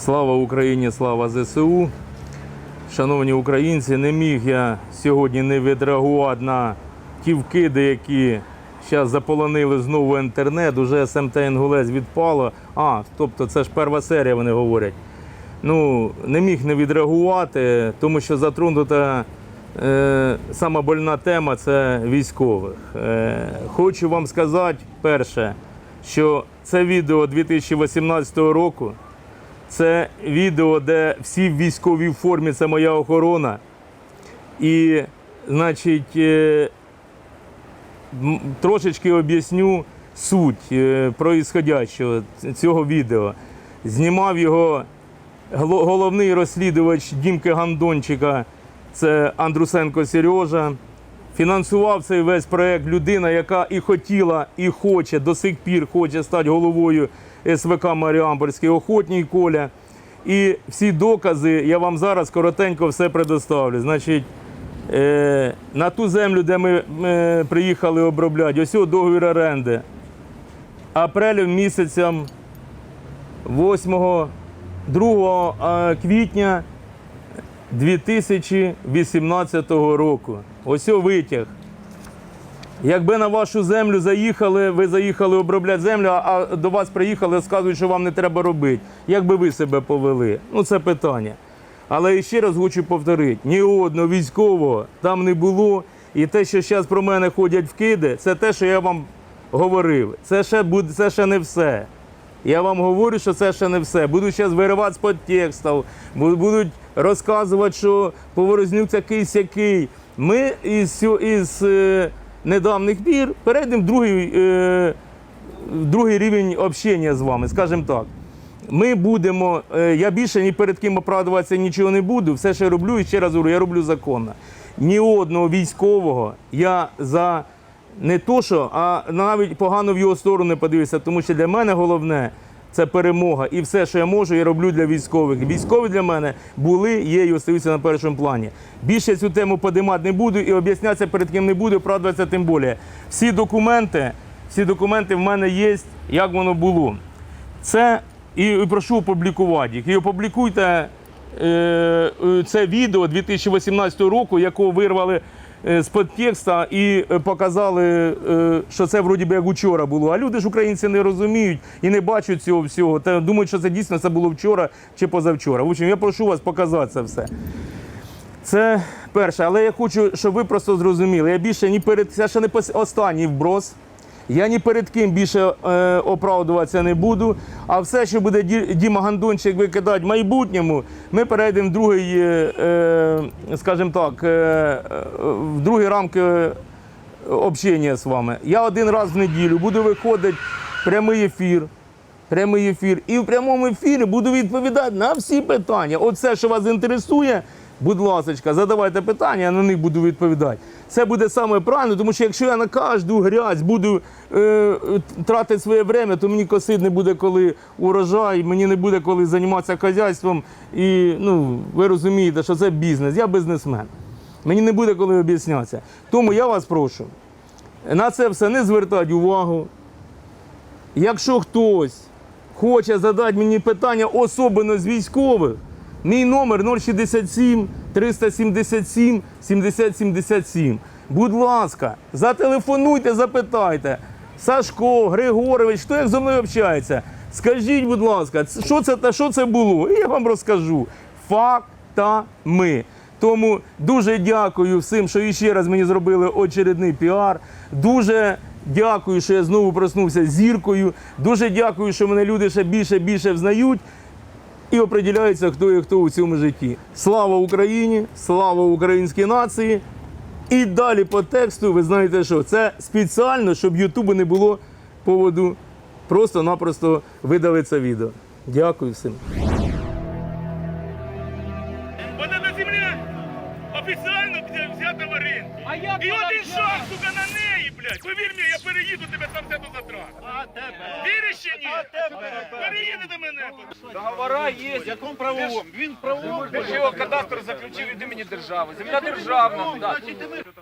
Слава Україні, слава ЗСУ. Шановні українці, не міг я сьогодні не відреагувати на ті вкиди, які зараз заполонили знову інтернет. Уже СМТ Інгулець відпало. А, тобто це ж перша серія, вони говорять. Ну, не міг не відреагувати, тому що затронута е, сама больна тема це військових. Е, хочу вам сказати перше, що це відео 2018 року. Це відео, де всі в військовій формі, це моя охорона. І, значить, е, трошечки об'ясню суть е, происходящого цього відео. Знімав його головний розслідувач Дімки Гандончика, це Андрусенко Сережа. Фінансував цей весь проект людина, яка і хотіла, і хоче, до сих пір хоче стати головою СВК Маріампольський охотній Коля. І всі докази я вам зараз коротенько все предоставлю. Значить, е, на ту землю, де ми приїхали обробляти, ось договір оренди. Апрелем місяцем 8 2 е, квітня 2018 року. Ось витяг. Якби на вашу землю заїхали, ви заїхали обробляти землю, а до вас приїхали, сказують, що вам не треба робити. Як би ви себе повели? Ну це питання. Але ще раз хочу повторити: ні одного військового там не було. І те, що зараз про мене ходять вкиди, це те, що я вам говорив. Це ще буде, це ще не все. Я вам говорю, що це ще не все. Будуть зараз виривати з підтекстів, будуть розказувати, що Поворознюк такий сякий. Ми із, із недавніх пір перейдемо в другий, е, другий рівень общення з вами, скажімо так. Ми будемо, е, я більше ні перед ким оправдуватися нічого не буду. Все, що я роблю, і ще раз говорю, я роблю законно. Ні одного військового я за не то, що, а навіть погано в його сторону подивився, тому що для мене головне це перемога. І все, що я можу, я роблю для військових. Військові для мене були, є і остаються на першому плані. Більше цю тему подимати не буду і об'яснятися перед ким не буду, оправдуватися тим більше. Всі документи, всі документи в мене є, як воно було. Це і, і прошу опублікувати їх. І опублікуйте е, е, це відео 2018 року, якого вирвали з підтекста і е, показали, е, що це вроді би як учора було. А люди ж українці не розуміють і не бачать цього всього. Та думають, що це дійсно це було вчора чи позавчора. В общем, я прошу вас показати це все. Це перше, але я хочу, щоб ви просто зрозуміли. Я більше ні перед це ще не останній вброс. Я ні перед ким більше е, оправдуватися не буду. А все, що буде Діма Гандончик викидати в майбутньому, ми перейдемо в другий, е, е, скажімо так, е, е, в другі рамки общення з вами. Я один раз в неділю буду виходити прямий ефір. Прямий ефір. І в прямому ефірі буду відповідати на всі питання. Оце, що вас інтересує, будь ласка, задавайте питання, я на них буду відповідати. Це буде саме правильно, тому що якщо я на кожну грязь буду е, тратити своє время, то мені косити не буде коли урожай, мені не буде коли займатися хазяйством. І ну, ви розумієте, що це бізнес. Я бізнесмен. Мені не буде коли об'яснятися. Тому я вас прошу на це все не звертати увагу. Якщо хтось хоче задати мені питання, особливо з військових, мій номер 067 377 7077. Будь ласка, зателефонуйте, запитайте. Сашко, Григорович, хто як зі мною общається? Скажіть, будь ласка, що це та що це було? І я вам розкажу. Фактами. Тому дуже дякую всім, що іще раз мені зробили очередний піар. Дуже дякую, що я знову проснувся зіркою. Дуже дякую, що мене люди ще більше більше взнають і определяються, хто є хто у цьому житті. Слава Україні! Слава українській нації! І далі по тексту, ви знаєте що, це спеціально, щоб Ютубу не було поводу просто-напросто видали це відео. Дякую всім. Вот эта земля офіційно взя- взята в оренду. А як І один шаг, сука, на неї, блядь. Повір мені, я переїду тебе там все до затрат. А тебе? Віриш чи ні? А тебе? Переїдете мене. Договора є. В якому правовому? Він правовому. Його кадастр заключив від імені держави. Земля державна. Да.